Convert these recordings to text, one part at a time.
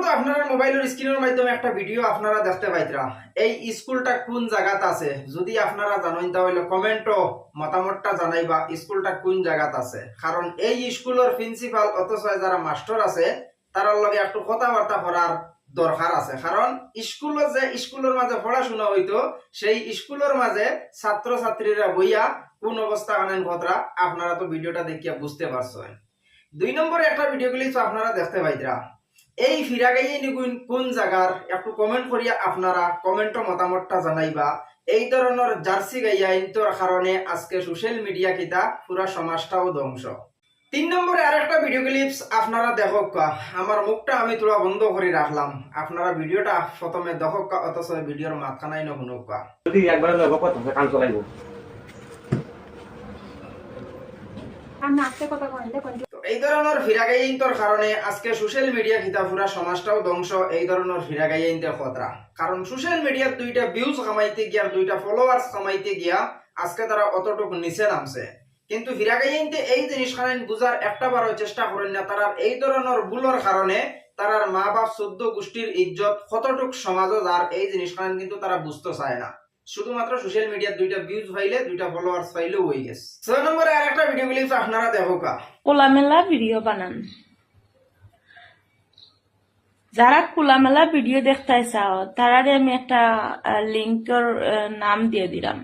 প্রথমত আপনারা মোবাইলের স্ক্রিনের মাধ্যমে একটা ভিডিও আপনারা দেখতে পাইতরা। এই স্কুলটা কোন জায়গাত আছে? যদি আপনারা জানেন, তাহলে কমেন্টও মতামতটা জানাইবা স্কুলটা কোন জায়গাত আছে। কারণ এই স্কুলের প্রিন্সিপাল অথচ যারা মাস্টার আছে তার লগে একটু কথাবার্তা করার দরকার আছে। কারণ স্কুলের যে স্কুলের মাঝে পড়াশোনা হইতো, সেই স্কুলের মাঝে ছাত্র ছাত্রীরা বইয়া কোন অবস্থা আনেন ঘটরা আপনারা তো ভিডিওটা দেখিয়া বুঝতে পারছেন। দুই নম্বরে একটা ভিডিও গুলি তো আপনারা দেখতে পাইতরা। এই ফিরাগাইয়ে নিগুন কোন জায়গার একটু কমেন্ট করিয়া আপনারা কমেন্ট মতামতটা জানাইবা। এই ধরনের জার্সি গাইয়া ইন্তর কারণে আজকে সোশ্যাল মিডিয়া কিতা পুরা সমাজটাও ধ্বংস। তিন নম্বরে আরেকটা ভিডিও ক্লিপস আপনারা দেখক। আমার মুখটা আমি তোলা বন্ধ করে রাখলাম আপনারা ভিডিওটা প্রথমে দেখক অথচ ভিডিওর মাঝখানাই না শুনুক যদি একবার কাম চলাইব। আর নাচতে কথা এই ধরনের ফিরাগাইন্তর কারণে আজকে সোশ্যাল মিডিয়া কিতা পুরা সমাজটাও ধ্বংস, এই ধরনের ফিরাগাইন্তে খতরা কারণ সোশ্যাল মিডিয়ার দুইটা ভিউজ কামাইতে গিয়া দুইটা ফলোয়ার্স কামাইতে গিয়া আজকে তারা অতটুকু নিচে নামছে। কিন্তু ফিরাগাইন্তে এই জিনিসখান বুঝার একটা বারও চেষ্টা করেন না তারা এই ধরনের ভুলের কারণে তারার মা বাপ চোদ্দ গোষ্ঠীর ইজ্জত কতটুক সমাজত আর এই জিনিসখান কিন্তু তারা বুঝতে চায় না। শুধুমাত্র সোশ্যাল মিডিয়ার দুইটা ভিউজ পাইলে, দুইটা ফলোয়ার্স পাইলেও হয়ে গেছে। ছয় নম্বরে আর একটা ভিডিও ক্লিপস আপনারা দেখো কা ভিডিও বানান যারা খোলামেলা ভিডিও দেখতে চাও তারারে আমি একটা লিঙ্কের নাম দিয়ে দিলাম।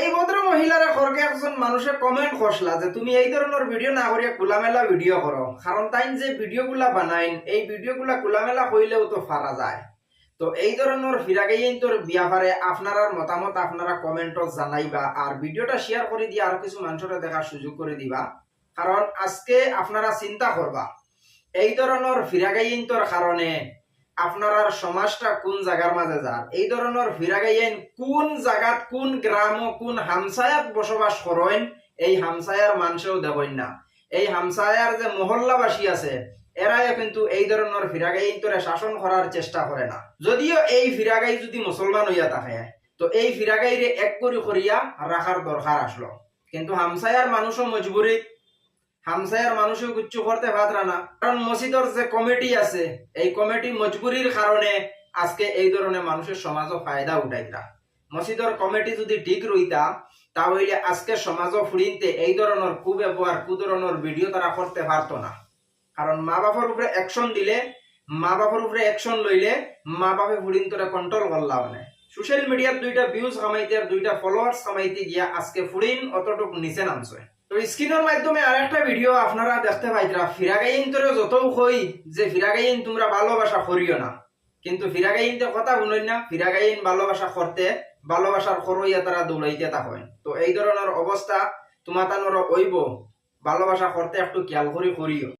এই ভদ্র মহিলারা খরকে একজন মানুষে কমেন্ট করসলা যে তুমি এই ধরনের ভিডিও না করিয়া খোলামেলা ভিডিও করো কারণ তাই যে ভিডিও গুলা বানাইন এই ভিডিও গুলা খোলামেলা হইলেও তো ফারা যায়। তো এই ধরনের ফিরাগাইন্তর ব্যাপারে আপনার মতামত আপনারা কমেন্টত জানাইবা আর ভিডিওটা শেয়ার করে দিয়ে আরও কিছু মানুষের দেখার সুযোগ করে দিবা। কারণ আজকে আপনারা চিন্তা করবা এই ধরনের ফিরাগাইন্তর কারণে আপনার সমাজটা কোন জায়গার মাঝে যার এই ধরনের ফিরাগাইয়েন কোন জায়গাত কোন গ্রাম কোন হামসায়াত বসবাস করেন এই হামসায়ার মানুষেও দেবেন না। এই হামসায়ার যে মহল্লাবাসী আছে এরাও কিন্তু এই ধরনের ফিরাগাই তোরে শাসন করার চেষ্টা করে না। যদিও এই ফিরাগাই যদি মুসলমান হইয়া থাকে, তো এই ফিরাগাইরে এক করি করিয়া রাখার দরকার আসলো। কিন্তু হামসায়ার মানুষও মজবুরি। হামসায়ার মানুষও কিচ্ছু করতে পারত না কারণ মসজিদের যে কমিটি আছে, এই কমিটি মজবুরির কারণে আজকে এই ধরনের মানুষের সমাজও ফায়দা উঠাইতা মসজিদের কমিটি যদি ঠিক রইতা, তাহলে আজকে সমাজও ফুরিনতে এই ধরনের কুব্যবহার কুধরনের ভিডিও তারা করতে পারতো না। কারণ মা বাবার উপরে অ্যাকশন দিলে, মা বাবার উপরে অ্যাকশন লইলে মা বাপে ফুরিন তোরা কন্ট্রোল করলা মানে। সোশ্যাল মিডিয়ার দুইটা ভিউজ কামাইতে আর দুইটা ফলোয়ার্স কামাইতে গিয়া আজকে ফুরিন অতটুক নিচে নামছে। তো স্ক্রিনের মাধ্যমে আরেকটা ভিডিও আপনারা দেখতে পাইতরা ফিরাগাইন তোরে যতও কই যে ফিরাগাইন তোমরা ভালোবাসা করিও না। কিন্তু ফিরাগাইন তো কথা শুনই না। ফিরাগাইন ভালোবাসা করতে, ভালোবাসার করইয়া তারা দৌড়াইতে থাকেন তো এই ধরনের অবস্থা তোমাতানোর ওইব ভালোবাসা করতে একটু খেয়াল করি করিও।